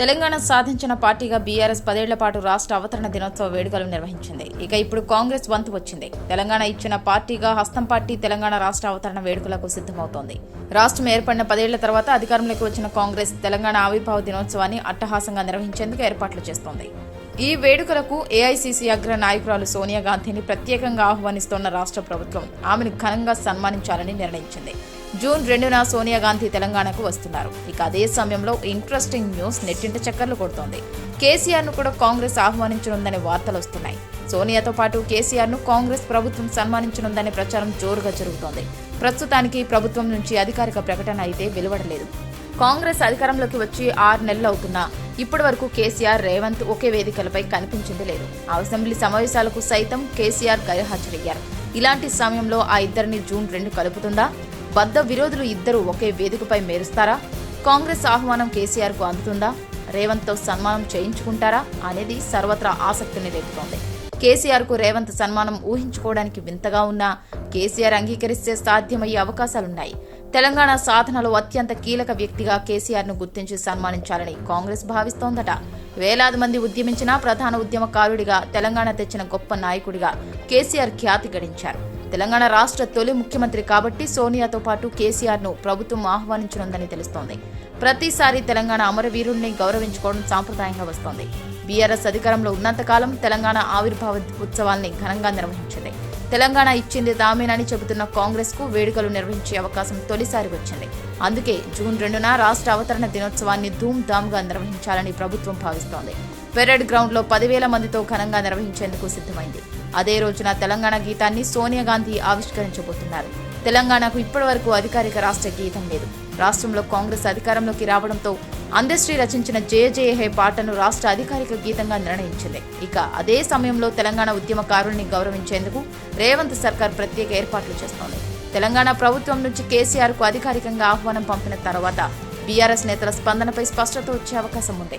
తెలంగాణ సాధించిన పార్టీగా బీఆర్ఎస్ పదేళ్ళ పాటు రాష్ట్ర అవతరణ దినోత్సవ వేడుకలు నిర్వహించింది. ఇక ఇప్పుడు కాంగ్రెస్ వంతు వచ్చింది. తెలంగాణ ఇచ్చిన పార్టీగా హస్తం పార్టీ తెలంగాణ రాష్ట్ర అవతరణ వేడుకలకు సిద్ధమవుతోంది. రాష్ట్రం ఏర్పడిన పదేళ్ళ తర్వాత అధికారంలోకి వచ్చిన కాంగ్రెస్ తెలంగాణ ఆవిర్భావ దినోత్సవాన్ని అట్టహాసంగా నిర్వహించేందుకు ఏర్పాట్లు చేస్తోంది. ఈ వేడుకలకు ఏఐసీసీ అగ్ర నాయకురాలు సోనియా గాంధీని ప్రత్యేకంగా ఆహ్వానిస్తోన్న రాష్ట్ర ప్రభుత్వం ఆమెను ఘనంగా సన్మానించాలని నిర్ణయించింది. జూన్ రెండున సోనియా గాంధీ తెలంగాణకు వస్తున్నారు. ఇక అదే సమయంలో ఇంట్రెస్టింగ్ న్యూస్ నెట్టింట చక్కర్లు కొడుతోంది. కేసీఆర్ను కూడా కాంగ్రెస్ ఆహ్వానించనుందనే వార్తలు వస్తున్నాయి. సోనియాతో పాటు కేసీఆర్ను కాంగ్రెస్ ప్రభుత్వం సన్మానించనుందనే ప్రచారం జోరుగా జరుగుతోంది. ప్రస్తుతానికి ప్రభుత్వం నుంచి అధికారిక ప్రకటన అయితే వెలువడలేదు. కాంగ్రెస్ అధికారంలోకి వచ్చి ఆరు నెలలు అవుతున్నా ఇప్పటి వరకు కేసీఆర్ రేవంత్ ఒకే వేదికలపై కనిపించింది లేదు. అసెంబ్లీ సమావేశాలకు సైతం కేసీఆర్ గైర్హాజరయ్యారు. ఇలాంటి సమయంలో ఆ ఇద్దరిని జూన్ రెండు కలుపుతుందా? బద్ద విరోధులు ఇద్దరు ఒకే వేదికపై మేరుస్తారా? కాంగ్రెస్ ఆహ్వానం కేసీఆర్కు అందుతుందా? రేవంత్తో సన్మానం చేయించుకుంటారా? అనేది సర్వత్రా ఆసక్తిని రేపుతోంది. కేసీఆర్కు రేవంత్ సన్మానం ఊహించుకోవడానికి వింతగా ఉన్నా కేసీఆర్ అంగీకరిస్తే సాధ్యమయ్యే అవకాశాలున్నాయి. తెలంగాణ సాధనలో అత్యంత కీలక వ్యక్తిగా కేసీఆర్ను గుర్తించి సన్మానించాలని కాంగ్రెస్ భావిస్తోందట. వేలాది మంది ఉద్యమించిన ప్రధాన ఉద్యమకారుడిగా తెలంగాణ తెచ్చిన గొప్ప నాయకుడిగా కేసీఆర్ ఖ్యాతి గడించారు. తెలంగాణ రాష్ట్ర తొలి ముఖ్యమంత్రి కాబట్టి సోనియాతో పాటు కేసీఆర్ను ప్రభుత్వం ఆహ్వానించనుందని తెలుస్తోంది. ప్రతిసారి తెలంగాణ అమరవీరుణ్ణి గౌరవించుకోవడం సాంప్రదాయంగా వస్తోంది. బీఆర్ఎస్ అధికారంలో ఉన్నంతకాలం తెలంగాణ ఆవిర్భావ ఉత్సవాల్ని ఘనంగా నిర్వహించింది. తెలంగాణ ఇచ్చింది తామేనని చెబుతున్న కాంగ్రెస్కు వేడుకలు నిర్వహించే అవకాశం తొలిసారి వచ్చింది. అందుకే జూన్ రెండున రాష్ట్ర అవతరణ దినోత్సవాన్ని ధూమ్ ధామ్గా నిర్వహించాలని ప్రభుత్వం భావిస్తోంది. పెరేడ్ గ్రౌండ్లో పదివేల మందితో ఘనంగా నిర్వహించేందుకు సిద్ధమైంది. అదే రోజున తెలంగాణ గీతాన్ని సోనియా గాంధీ ఆవిష్కరించబోతున్నారు. తెలంగాణకు ఇప్పటివరకు అధికారిక రాష్ట్ర గీతం లేదు. రాష్ట్రంలో కాంగ్రెస్ అధికారంలోకి రావడంతో అందశ్రీ రచించిన జయ జయ హే పాటను రాష్ట్ర అధికారిక గీతంగా నిర్ణయించింది. ఇక అదే సమయంలో తెలంగాణ ఉద్యమకారుల్ని గౌరవించేందుకు రేవంత్ సర్కార్ ప్రత్యేక ఏర్పాట్లు చేస్తోంది. తెలంగాణ ప్రభుత్వం నుంచి కేసీఆర్కు అధికారికంగా ఆహ్వానం పంపిన తర్వాత బీఆర్ఎస్ నేతల స్పందనపై స్పష్టత వచ్చే అవకాశం ఉంది.